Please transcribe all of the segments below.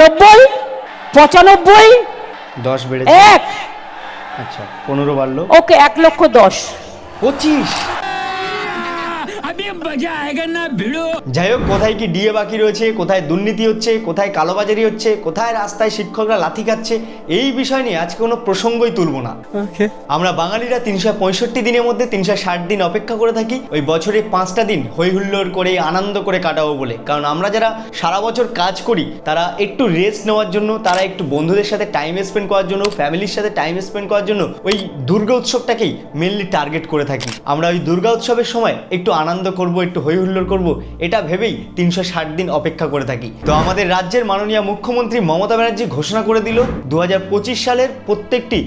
নব্বই পঁচানব্বই দশ বেড়ে এক। আচ্ছা পনেরো বাড়লো। ওকে এক লক্ষ দশ। পঁচিশ। যাই হোক কোথায় কি ডিএ বাকি রয়েছে কোথায় দুর্নীতি হচ্ছে কোথায় কালোবাজারি হচ্ছে কোথায় রাস্তায় শিক্ষকরা লাথি খাচ্ছে এই বিষয় নিয়ে আজকে কোনো প্রসঙ্গই তুলব না। আমরা বাঙালিরা তিনশো পঁয়ষট্টি দিনের মধ্যে তিনশো ষাট দিন অপেক্ষা করে থাকি ওই বছরে পাঁচটা দিন হই হুল্লোড় করে আনন্দ করে কাটাবো বলে। কারণ আমরা যারা সারা বছর কাজ করি তারা একটু রেস্ট নেওয়ার জন্য তারা একটু বন্ধুদের সাথে টাইম স্পেন্ড করার জন্য ফ্যামিলির সাথে টাইম স্পেন্ড করার জন্য ওই দুর্গা উৎসবটাকেই মেনলি টার্গেট করে থাকি। আমরা ওই দুর্গা উৎসবের সময় একটু আনন্দ করব, একটু হই হুল্লোড় করব, এটা ভেবেই তিনশো ষাট দিন অপেক্ষা করে থাকি। তো আমাদের রাজ্যের মাননীয় মুখ্যমন্ত্রী মমতা ব্যানার্জি ঘোষণা করে দিল দু হাজার পঁচিশ সালের প্রত্যেকটি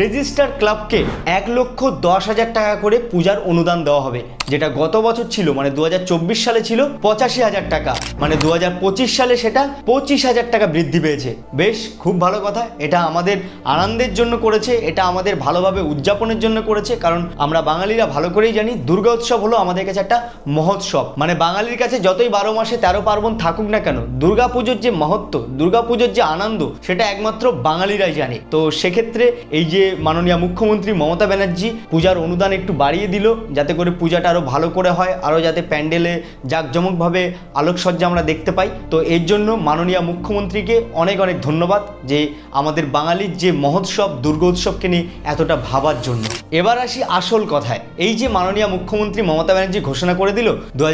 রেজিস্টার ক্লাবকে এক লক্ষ দশ হাজার টাকা করে পূজার অনুদান দেওয়া হবে, যেটা গত বছর ছিল মানে দু হাজার চব্বিশ সালে ছিল পঁচাশি হাজার টাকা। মানে দু হাজার পঁচিশ সালে সেটা পঁচিশ হাজার টাকা বৃদ্ধি পেয়েছে। বেশ, খুব ভালো কথা, এটা আমাদের আনন্দের জন্য করেছে, এটা আমাদের ভালোভাবে উদযাপনের জন্য করেছে, কারণ আমরা বাঙালিরা ভালো করেই জানি, দুর্গা উৎসব হলো আমাদের কাছে একটা মহোৎসব। মানে বাঙালির কাছে যতই বারো মাসে তেরো পার্বণ থাকুক না কেন দুর্গা পুজোর যে মহত্ব দুর্গা পুজোর যে আনন্দ, সেটা একমাত্র বাঙালিরাই জানে। তো সেক্ষেত্রে এই যে মাননীয় মুখ্যমন্ত্রী মমতা ব্যানার্জি পূজার অনুদান একটু বাড়িয়ে দিল, যাতে করে পূজাটা আরও ভালো করে হয় আরও যাতে প্যান্ডেলে জাঁকজমকভাবে আলোকসজ্জা আমরা দেখতে পাই। তো এর জন্য মাননীয় মুখ্যমন্ত্রীকে অনেক অনেক ধন্যবাদ যে আমাদের বাঙালির যে মহোৎসব, দুর্গা উৎসবকে নিয়ে এতটা ভাবার জন্য। এবার আসি আসল কথায়। এই যে মাননীয় মুখ্যমন্ত্রী মমতা ব্যানার্জি ঘোষণা করে দিল দু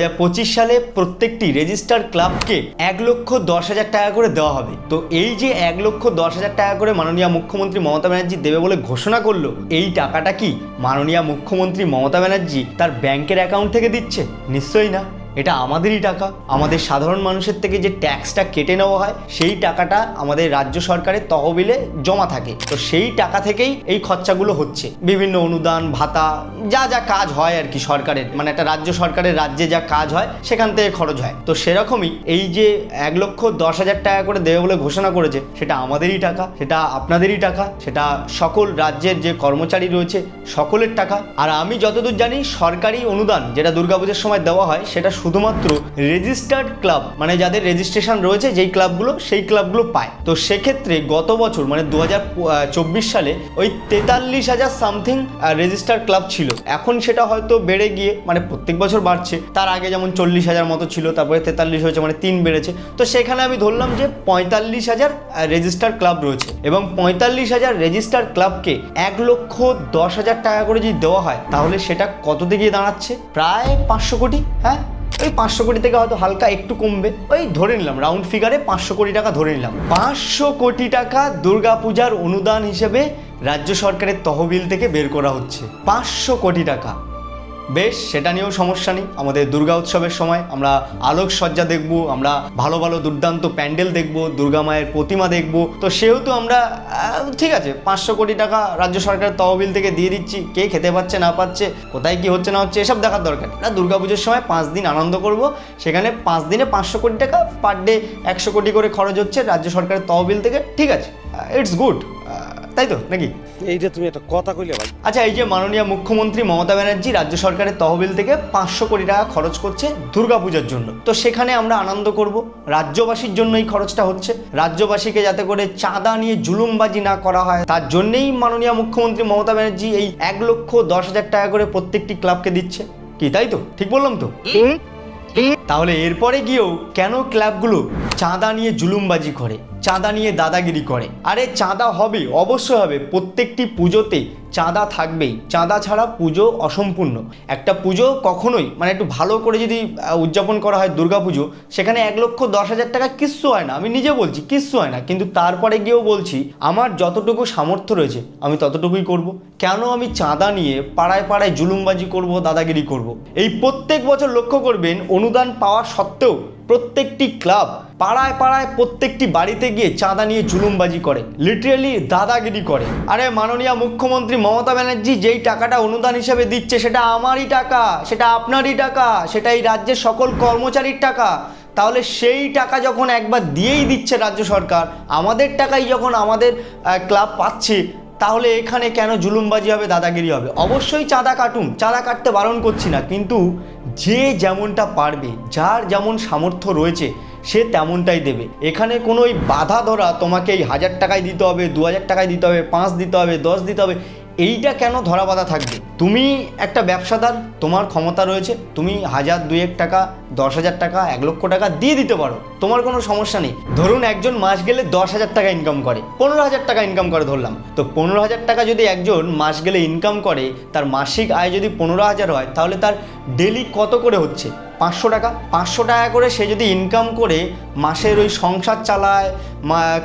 সালে প্রত্যেকটি রেজিস্টার ক্লাবকে এক লক্ষ দশ হাজার টাকা করে দেওয়া হবে। তো এই যে এক লক্ষ দশ হাজার টাকা করে মাননীয় মুখ্যমন্ত্রী মমতা ব্যানার্জি দেবে বলে ঘোষণা করল, এই টাকাটা কি মাননীয় মুখ্যমন্ত্রী মমতা ব্যানার্জি তার ব্যাংকের অ্যাকাউন্ট থেকে দিচ্ছে? নিশ্চয়ই না। এটা আমাদেরই টাকা। আমাদের সাধারণ মানুষের থেকে যে ট্যাক্সটা কেটে নেওয়া হয়, সেই টাকাটা আমাদের রাজ্য সরকারের তহবিলে জমা থাকে। তো সেই টাকা থেকেই এই খরচাগুলো হচ্ছে। বিভিন্ন অনুদান, ভাতা, যা যা কাজ হয় আর কি সরকারের। মানে একটা রাজ্য সরকারের রাজ্যে যা কাজ হয়, সেখান থেকে খরচ হয়। তো সেরকমই এই যে এক লক্ষ দশ হাজার টাকা করে দেবে বলে ঘোষণা করেছে, সেটা আমাদেরই টাকা, সেটা আপনাদেরই টাকা, সেটা সকল রাজ্যের যে কর্মচারী রয়েছে, সকলের টাকা। আর আমি যতদূর জানি, সরকারি অনুদান, যেটা দুর্গাপূজার সময় দেওয়া হয়, সেটা শুধুমাত্র রেজিস্টার্ড ক্লাব মানে যাদের রেজিস্ট্রেশন রয়েছে, যেই ক্লাবগুলো সেই ক্লাবগুলো পায়। তো সেক্ষেত্রে গত বছর মানে দু হাজার চব্বিশ সালে, ওই তেতাল্লিশ হাজার সামথিং রেজিস্টার ক্লাব ছিল। এখন সেটা হয়তো বেড়ে গিয়ে মানে প্রত্যেক বছর বাড়ছে। তার আগে যেমন চল্লিশ হাজার মতো ছিল, তারপরে তেতাল্লিশ হয়েছে মানে তিন বেড়েছে। তো সেখানে আমি ধরলাম যে পঁয়তাল্লিশ হাজার রেজিস্টার ক্লাব রয়েছে। এবং পঁয়তাল্লিশ হাজার রেজিস্টার ক্লাবকে এক লক্ষ দশ হাজার টাকা করে যদি দেওয়া হয়, তাহলে সেটা কততে গিয়ে দাঁড়াচ্ছে? প্রায় পাঁচশো কোটি হ্যাঁ? ওই পাঁচশো কোটি থেকে হয়তো হালকা একটু কমবে। ওই ধরে নিলাম রাউন্ড ফিগারে পাঁচশো কোটি টাকা ধরে নিলাম। পাঁচশো কোটি টাকা দুর্গাপূজার অনুদান হিসেবে রাজ্য সরকারের তহবিল থেকে বের করা হচ্ছে। পাঁচশো কোটি টাকা। বেশ, সেটা নিয়েও সমস্যা নেই। আমাদের দুর্গা উৎসবের সময় আমরা আলোকসজ্জা দেখব, আমরা ভালো ভালো দুর্দান্ত প্যান্ডেল দেখব, দুর্গা মায়ের প্রতিমা দেখব। তো সেহেতু আমরা ঠিক আছে, পাঁচশো কোটি টাকা রাজ্য সরকারের তহবিল থেকে দিয়ে দিচ্ছি, কে খেতে পাচ্ছে, না পাচ্ছে, কোথায় কি হচ্ছে, না হচ্ছে, এসব দেখার দরকার। আমরা দুর্গাপুজোর সময় পাঁচ দিন আনন্দ করব, সেখানে পাঁচ দিনে পাঁচশো কোটি টাকা পার ডে একশো কোটি করে খরচ হচ্ছে রাজ্য সরকারের তহবিল থেকে। ঠিক আছে ইটস গুড তাই তো, নাকি? এইটা তুমি একটা কথা কইলে ভাই। আচ্ছা এই যে মাননীয় মুখ্যমন্ত্রী মমতা ব্যানার্জি রাজ্য সরকারের তহবিল থেকে পাঁচশো কোটি টাকা খরচ করছে দুর্গাপূজার জন্য। তো সেখানে আমরা আনন্দ করব। রাজ্যবাসীর জন্য এই খরচটা হচ্ছে। রাজ্যবাসীকে যাতে করে চাঁদা নিয়ে জুলুমবাজি না করা হয়, তার জন্যেই মাননীয় মুখ্যমন্ত্রী মমতা ব্যানার্জি এই এক লক্ষ দশ হাজার টাকা করে প্রত্যেকটি ক্লাবকে দিচ্ছে। কি, তাই তো? ঠিক বললাম তো? তাহলে এরপরে গিয়েও কেন ক্লাবগুলো চাঁদা নিয়ে জুলুমবাজি করে? চাঁদা নিয়ে দাদাগিরি করে। আরে চাঁদা হবে, অবশ্যই হবে। প্রত্যেকটি পুজোতে চাঁদা থাকবেই। চাঁদা ছাড়া পুজো অসম্পূর্ণ। একটা পুজো কখনোই মানে একটু ভালো করে যদি উদযাপন করা হয় দুর্গা পুজো, সেখানে এক লক্ষ দশ হাজার টাকা কিচ্ছু হয় না। আমি নিজে বলছি, কিচ্ছু হয় না। কিন্তু তারপরে গিয়েও বলছি, আমার যতটুকু সামর্থ্য রয়েছে, আমি ততটুকুই করব। কেন আমি চাঁদা নিয়ে পাড়ায় পাড়ায় জুলুমবাজি করব, দাদাগিরি করব? এই প্রত্যেক বছর লক্ষ্য করবেন, অনুদান পাওয়া সত্ত্বেও প্রত্যেকটি ক্লাব পাড়ায় পাড়ায় প্রত্যেকটি বাড়িতে গিয়ে চাঁদা নিয়ে জুলুমবাজি করে। লিটারেলি দাদাগিরি করে। আরে মাননীয় মুখ্যমন্ত্রী মমতা ব্যানার্জি যেই টাকাটা অনুদান হিসেবে দিচ্ছে, সেটা আমারই টাকা, সেটা আপনারই টাকা, সেটা এই রাজ্যের সকল কর্মচারীর টাকা। তাহলে সেই টাকা যখন একবার দিয়েই দিচ্ছে রাজ্য সরকার, আমাদের টাকাই যখন আমাদের ক্লাব পাচ্ছে, তাহলে এখানে কেন জুলুমবাজি হবে, দাদাগিরি হবে? অবশ্যই চাঁদা কাটুন, চাঁদা কাটতে বারণ করছি না, কিন্তু যে যেমনটা পারবে, যার যেমন সামর্থ্য রয়েছে সে তেমনটাই দেবে। এখানে কোনো ওই বাধা ধরা তোমাকে এই হাজার টাকায় দিতে হবে, দু হাজার টাকায় দিতে হবে, পাঁচ দিতে হবে, দশ দিতে হবে, এইটা কেন ধরা বাধা থাকবে? তুমি একটা ব্যবসাদার, তোমার ক্ষমতা রয়েছে, তুমি হাজার দুয়েক টাকা, দশ হাজার টাকা, এক লক্ষ টাকা দিয়ে দিতে পারো, তোমার কোনো সমস্যা নেই। ধরুন একজন মাস গেলে দশ হাজার টাকা ইনকাম করে, পনেরো হাজার টাকা ইনকাম করে ধরলাম, তো পনেরো হাজার টাকা যদি একজন মাস গেলে ইনকাম করে, তার মাসিক আয় যদি পনেরো হাজার হয়, তাহলে তার ডেলি কত করে হচ্ছে? পাঁচশো টাকা। পাঁচশো টাকা করে সে যদি ইনকাম করে, মাসের ওই সংসার চালায়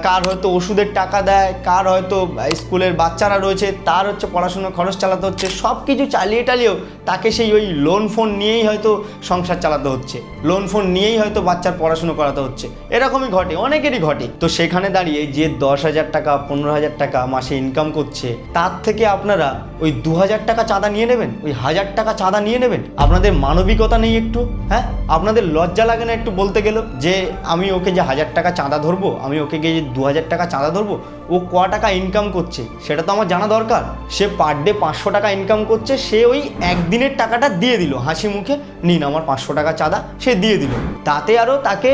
কার হয়তো ওষুধের টাকা দেয়, কার হয়তো স্কুলের বাচ্চারা রয়েছে, তার হচ্ছে পড়াশোনার খরচ চালাতে হচ্ছে সব কিছু চালিয়ে টালিয়েও তাকে সেই ওই লোন ফোন নিয়েই হয়তো সংসার চালাতে হচ্ছে। লোন ফোন নিয়েই হয়তো বাচ্চার পড়াশুনো করাতে হচ্ছে। এরকমই ঘটে, অনেকেরই ঘটে। তো সেখানে দাঁড়িয়ে যে দশ হাজার টাকা, পনেরো হাজার টাকা মাসে ইনকাম করছে, তার থেকে আপনারা ওই দু হাজার টাকা চাঁদা নিয়ে নেবেন? ওই হাজার টাকা চাঁদা নিয়ে নেবেন? আপনাদের মানবিকতা নেই একটু? হ্যাঁ আপনাদের লজ্জা লাগে না একটু বলতে গেল যে আমি ওকে যে হাজার টাকা চাঁদা ধরবো, আমি ওকে গিয়ে যে দু হাজার টাকা চাঁদা ধরবো, ও ক টাকা ইনকাম করছে, সেটা তো আমার জানা দরকার। সে পার ডে পাঁচশো টাকা ইনকাম করছে, সে ওই একদিনের টাকাটা দিয়ে দিল। হাসি মুখে, নিন আমার পাঁচশো টাকা চাঁদা সে দিয়ে দিল। তাতে আরও তাকে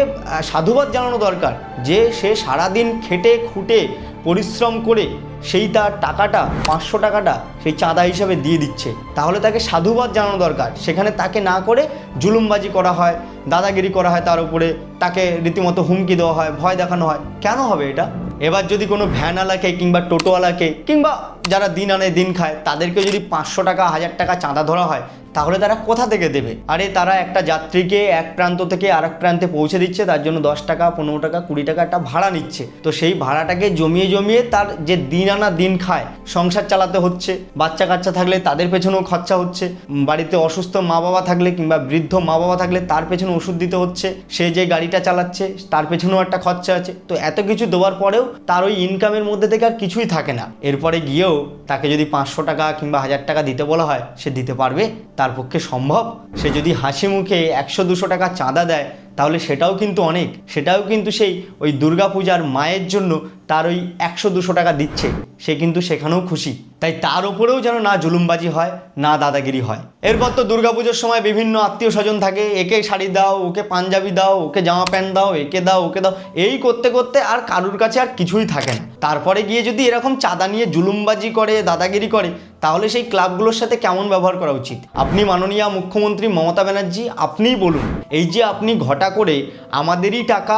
সাধুবাদ জানানো দরকার যে সে সারাদিন খেটে খুঁটে পরিশ্রম করে সেই তার টাকাটা, পাঁচশো টাকাটা সেই চাঁদা হিসাবে দিয়ে দিচ্ছে। তাহলে তাকে সাধুবাদ জানানো দরকার। সেখানে তাকে না করে জুলুমবাজি করা হয়, দাদাগিরি করা হয় তার উপরে, তাকে রীতিমতো হুমকি দেওয়া হয়, ভয় দেখানো হয়। কেন হবে এটা? এবার যদি কোনো ভ্যানওয়ালাকে কিংবা টোটোওয়ালাকে কিংবা যারা দিন আনে দিন খায়, তাদেরকে যদি পাঁচশো টাকা, হাজার টাকা চাঁদা ধরা হয়, তাহলে তারা কোথা থেকে দেবে? আরে তারা একটা যাত্রীকে এক প্রান্ত থেকে আরেক প্রান্তে পৌঁছে দিচ্ছে, তার জন্য দশ টাকা, পনেরো টাকা, কুড়ি টাকা একটা ভাড়া নিচ্ছে। তো সেই ভাড়াটাকে জমিয়ে জমিয়ে তার যে দিন আনা দিন খায়, সংসার চালাতে হচ্ছে, বাচ্চা কাচ্চা থাকলে তাদের পেছনেও খরচা হচ্ছে, বাড়িতে অসুস্থ মা বাবা থাকলে কিংবা বৃদ্ধ মা বাবা থাকলে তার পেছনে ওষুধ দিতে হচ্ছে, সে যে গাড়িটা চালাচ্ছে, তার পেছনেও একটা খরচা আছে। তো এত কিছু দেওয়ার পরেও তার ওই ইনকামের মধ্যে থেকে আর কিছুই থাকে না। এরপরে গিয়েও তাকে যদি পাঁচশো টাকা কিংবা হাজার টাকা দিতে বলা হয়, সে দিতে পারবে। তার পক্ষে সম্ভব। সে যদি হাসি মুখে একশো দুশো টাকা চাঁদা দেয় তাহলে সেটাও কিন্তু অনেক। সেটাও কিন্তু সেই ওই দুর্গাপূজার মায়ের জন্য তার ওই একশো দুশো টাকা দিচ্ছে। সে কিন্তু সেখানেও খুশি। তাই তার ওপরেও যেন না জুলুমবাজি হয়, না দাদাগিরি হয়। এরপর তো দুর্গাপুজোর সময় বিভিন্ন আত্মীয় স্বজন থাকে, একে শাড়ি দাও, ওকে পাঞ্জাবি দাও, ওকে জামা প্যান্ট দাও, একে দাও, ওকে দাও, এই করতে করতে আর কারুর কাছে আর কিছুই থাকে না। তারপরে গিয়ে যদি এরকম চাঁদা নিয়ে জুলুমবাজি করে, দাদাগিরি করে তাহলে সেই ক্লাবগুলোর সাথে কেমন ব্যবহার করা উচিত? আপনি মাননীয় মুখ্যমন্ত্রী মমতা ব্যানার্জি, আপনিই বলুন। এই যে আপনি ঘটা করে আমাদেরই টাকা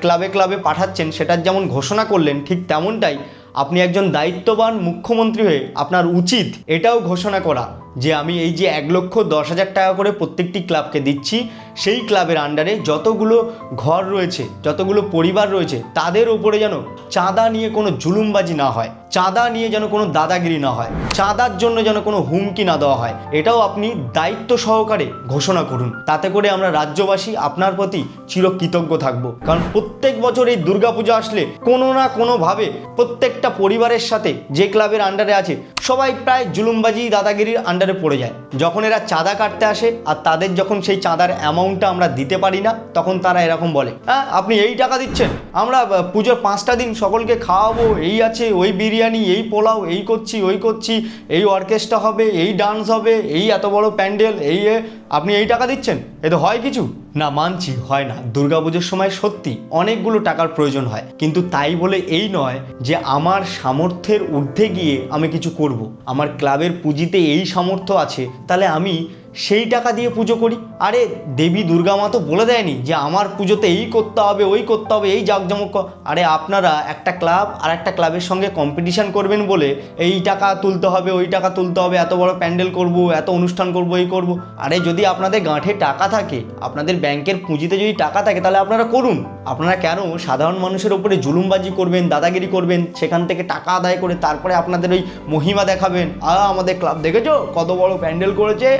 ক্লাবে ক্লাবে পাঠাচ্ছেন, সেটার যেমন ঘোষণা করলেন, ঠিক তেমনটাই আপনি একজন দায়িত্ববান মুখ্যমন্ত্রী হয়ে আপনার উচিত এটাও ঘোষণা করা। যে আমি এই যে এক লক্ষ দশ হাজার টাকা করে প্রত্যেকটি ক্লাবকে দিচ্ছি, সেই ক্লাবের আন্ডারে যতগুলো ঘর রয়েছে, যতগুলো পরিবার রয়েছে, তাদের উপরে যেন চাঁদা নিয়ে কোনো জুলুমবাজি না হয়, চাঁদা নিয়ে যেন কোনো দাদাগিরি না হয়, চাঁদার জন্য যেন কোনো হুমকি না দেওয়া হয়, এটাও আপনি দায়িত্ব সহকারে ঘোষণা করুন। তাতে করে আমরা রাজ্যবাসী আপনার প্রতি চিরকৃতজ্ঞ থাকব। কারণ প্রত্যেক বছর এই দুর্গাপূজা আসলে কোনো না কোনোভাবে প্রত্যেকটা পরিবারের সাথে যে ক্লাবের আন্ডারে আছে সবাই প্রায় জুলুমবাজি দাদাগিরির আন্ডারে পড়ে যায়। যখন এরা চাঁদা কাটতে আসে আর তাদের যখন সেই চাঁদার অ্যামাউন্টটা আমরা দিতে পারি না তখন তারা এরকম বলে হ্যাঁ আপনি এই টাকা দিচ্ছেন? আমরা পুজোর পাঁচটা দিন সকলকে খাওয়াবো এই আছে ওই বিরিয়ানি এই পোলাও এই করছি ওই করছি এই অর্কেস্ট্রা হবে এই ডান্স হবে এই এত বড় প্যান্ডেল এই এ, আপনি এই টাকা দিচ্ছেন? এ তো হয় কিছু? না মানছি, হয় না দুর্গাপুজোর সময় সত্যি অনেকগুলো টাকার প্রয়োজন হয় কিন্তু তাই বলে এই নয় যে আমার সামর্থ্যের ঊর্ধ্বে গিয়ে আমি কিছু করব। আমার ক্লাবের পুঁজিতে এই সামর্থ্য আছে, তাহলে আমি সেই টাকা দিয়ে পুজো করি। আরে দেবী দুর্গা মা তো বলে দেয়নি যে আমার পুজোতে এই করতে হবে, ওই করতে হবে, এই জাঁকজমক আরে আপনারা একটা ক্লাব আর একটা ক্লাবের সঙ্গে কম্পিটিশান করবেন বলে এই টাকা তুলতে হবে, ওই টাকা তুলতে হবে, এত বড় প্যান্ডেল করব, এত অনুষ্ঠান করব, এই করব। আরে যদি আপনাদের গাঁঠে টাকা থাকে, আপনাদের ব্যাংকের পুঁজিতে যদি টাকা থাকে তাহলে আপনারা করুন। আপনারা কেন সাধারণ মানুষের উপরে জুলুমবাজি করবেন, দাদাগিরি করবেন, সেখান থেকে টাকা আদায় করে তারপরে আপনাদের ওই মহিমা দেখাবেন? আ, আমাদের ক্লাব দেখেছ? কত বড় প্যান্ডেল করেছে?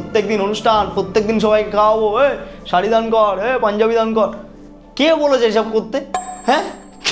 প্রত্যেক দিন অনুষ্ঠান প্রত্যেক দিন সবাইকে খাওয়াবো, এ, শাড়ি দান কর, এ, পাঞ্জাবি দান কর। কে বলেছে এসব করতে? হ্যাঁ?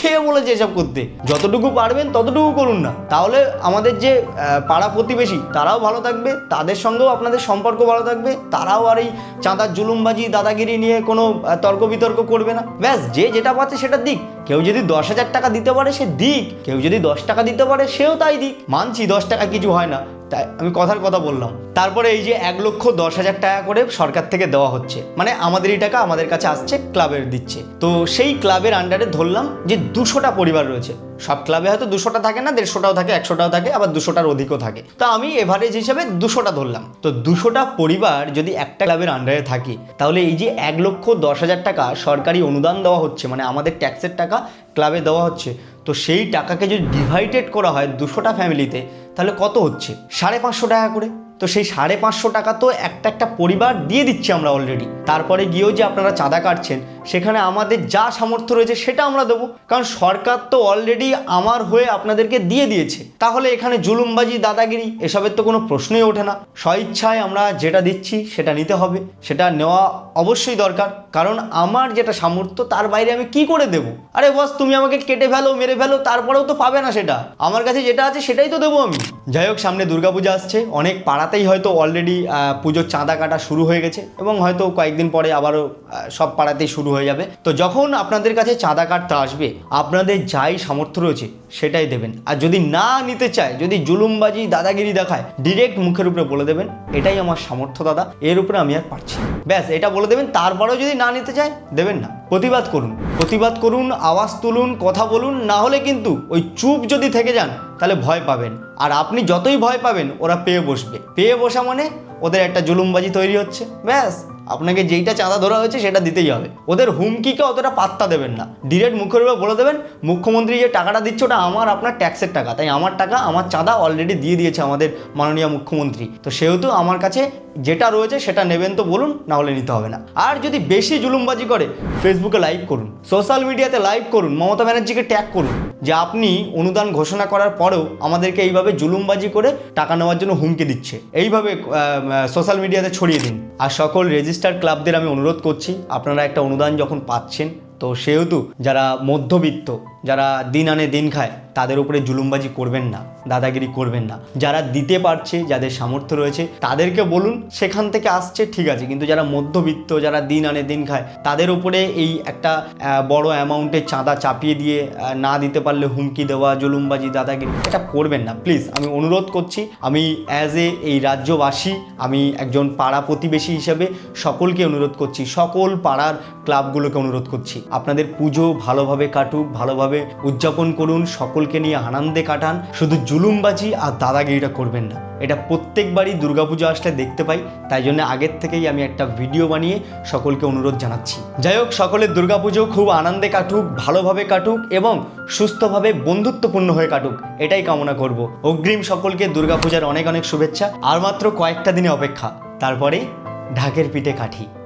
কে বলেছে এসব করতে? যতটুকু পারবেন ততটুকু করুন না। তাহলে আমাদের যে পাড়া প্রতিবেশী, তারাও ভালো থাকবে, তাদের সঙ্গেও আপনাদের সম্পর্ক ভালো থাকবে, তারাও আর এই চাঁদার জুলুমবাজি, দাদাগিরি নিয়ে কোনো তর্ক বিতর্ক করবে না। ব্যাস, যে যেটা পাচ্ছে সেটা দিক। কেউ যদি দশ হাজার টাকা দিতে পারে, সে দিক। কেউ যদি দশ টাকা দিতে পারে, সেও তাই দিক। মানছি দশ টাকা কিছু হয় না। তাই আমি কথার কথা বললাম। তারপরে এই যে এক লক্ষ দশ হাজার টাকা করে সরকার থেকে দেওয়া হচ্ছে। মানে আমাদেরই টাকা আমাদের কাছে আসছে, ক্লাবের দিচ্ছে। তো সেই ক্লাবের আন্ডারে ধরলাম যে দুশোটা পরিবার রয়েছে। সব ক্লাবে হয়তো দুশোটা থাকে না, দেড়শোটাও থাকে, একশোটাও থাকে, আবার দুশোটার অধিকও থাকে। তো আমি এভারেজ হিসেবে দুশোটা ধরলাম। তো দুশোটা পরিবার যদি একটা ক্লাবের আন্ডারে থাকি, তাহলে এই যে এক লক্ষ দশ হাজার টাকা সরকারি অনুদান দেওয়া হচ্ছে মানে আমাদের ট্যাক্সের টাকা ক্লাবে দেওয়া হচ্ছে, তো সেই টাকাকে যদি ডিভাইডেড করা হয় দুশোটা ফ্যামিলিতে তাহলে কত হচ্ছে? সাড়ে পাঁচশো টাকা করে। তো সেই সাড়ে পাঁচশো টাকা তো একটা একটা পরিবার দিয়ে দিচ্ছি আমরা অলরেডি তারপরে গিয়েও যে আপনারা চাঁদা কাটছেন, সেখানে আমাদের যা সামর্থ্য রয়েছে সেটা আমরা দেবো। কারণ সরকার তো অলরেডি আমার হয়ে আপনাদেরকে দিয়ে দিয়েছে। তাহলে এখানে জুলুমবাজি, দাদাগিরি, এসবের তো কোনো প্রশ্নই ওঠে না। স্বইচ্ছায় আমরা যেটা দিচ্ছি সেটা নিতে হবে, সেটা নেওয়া অবশ্যই দরকার। কারণ আমার যেটা সামর্থ্য, তার বাইরে আমি কি করে দেবো? আরে বস, তুমি আমাকে কেটে ফেলো, মেরে ফেলো, তারপরেও তো পাবে না সেটা। আমার কাছে যেটা আছে সেটাই তো দেবো আমি। যাই হোক, সামনে দুর্গাপূজা আসছে, অনেক পাড়াতেই হয়তো অলরেডি পুজোর চাঁদা কাটা শুরু হয়ে গেছে এবং হয়তো কয়েকদিন পরে আবারও সব পাড়াতেই শুরু হয়ে যাবে। তো যখন আপনাদের কাছে চাঁদা কাটতে আসবে, আপনাদের যাই সামর্থ্য রয়েছে সেটাই দেবেন। আর যদি না নিতে চায়, যদি জুলুমবাজি, দাদাগিরি দেখায় ডিরেক্ট মুখের উপরে বলে দেবেন, এটাই আমার সামর্থ্য, দাদা। এর উপরে আমি আর পারছি ব্যাস, এটা বলে দেবেন। তারপরেও যদি না নিতে চায়, দেবেন না। প্রতিবাদ করুন প্রতিবাদ করুন, আওয়াজ তুলুন, কথা বলুন, না হলে কিন্তু ওই চুপ যদি থেকে যান, তাহলে ভয় পাবেন। আর আপনি যতই ভয় পাবেন, ওরা পেয়ে বসবে। পেয়ে বসা মানে ওদের একটা জুলুমবাজি তৈরি হচ্ছে। ব্যাস। আপনাকে যেইটা চাঁদা ধরা হয়েছে সেটা দিতেই হবে। ওদের হুমকিকে অতটা পাত্তা দেবেন না। ডিরেক্ট মুখের বলে দেবেন, মুখ্যমন্ত্রী যে টাকাটা দিচ্ছে ওটা আমার, আপনার ট্যাক্সের টাকা। তাই আমার টাকা, আমার চাঁদা অলরেডি দিয়ে দিয়েছে আমাদের মাননীয় মুখ্যমন্ত্রী। তো সেহেতু আমার কাছে যেটা রয়েছে সেটা নেবেন তো বলুন, না হলে নিতে হবে না। আর যদি বেশি জুলুমবাজি করে, ফেসবুকে লাইভ করুন, সোশ্যাল মিডিয়াতে লাইভ করুন, মমতা ব্যানার্জিকে ট্যাগ করুন, যে আপনি অনুদান ঘোষণা করার পরেও আমাদেরকে এইভাবে জুলুমবাজি করে টাকা নেওয়ার জন্য হুমকি দিচ্ছে। এইভাবে সোশ্যাল মিডিয়াতে ছড়িয়ে দিন। আর সকল রেজিস্টার্ড ক্লাবদের আমি অনুরোধ করছি আপনারা একটা অনুদান যখন পাচ্ছেন তো সেহেতু যারা মধ্যবিত্ত যারা দিন আনে দিন খায়, তাদের উপরে জুলুমবাজি করবেন না, দাদাগিরি করবেন না। যারা দিতে পারছে, যাদের সামর্থ্য রয়েছে, তাদেরকে বলুন, সেখান থেকে আসছে, ঠিক আছে। কিন্তু যারা মধ্যবিত্ত, যারা দিন আনে দিন খায়, তাদের উপরে এই একটা বড় অ্যামাউন্টের চাঁদা চাপিয়ে দিয়ে না দিতে পারলে হুমকি দেওয়া, জুলুমবাজি, দাদাগিরি, এটা করবেন না। প্লিজ, আমি অনুরোধ করছি, আমি অ্যাজ এ এই রাজ্যবাসী, আমি একজন পাড়া প্রতিবেশী হিসেবে সকলকে অনুরোধ করছি, সকল পাড়ার ক্লাবগুলোকে অনুরোধ করছি। আপনাদের পুজো ভালোভাবে কাটুক, ভালোভাবে উদযাপন করুন, সকলকে নিয়ে আনন্দে কাটান। শুধু জুলুমবাজি আর দাদাগিরিটা করবেন না। এটা প্রত্যেকবারই দুর্গাপুজো আসলে দেখতে পাই, তাই জন্য আগের থেকেই আমি একটা ভিডিও বানিয়ে সকলকে অনুরোধ জানাচ্ছি। যাই হোক, সকলের দুর্গাপুজো খুব আনন্দে কাটুক, ভালোভাবে কাটুক এবং সুস্থভাবে বন্ধুত্বপূর্ণ হয়ে কাটুক, এটাই কামনা করব। অগ্রিম সকলকে দুর্গাপূজার অনেক অনেক শুভেচ্ছা, আর মাত্র কয়েকটা দিনে অপেক্ষা, তারপরে ঢাকের পিঠে কাঠি।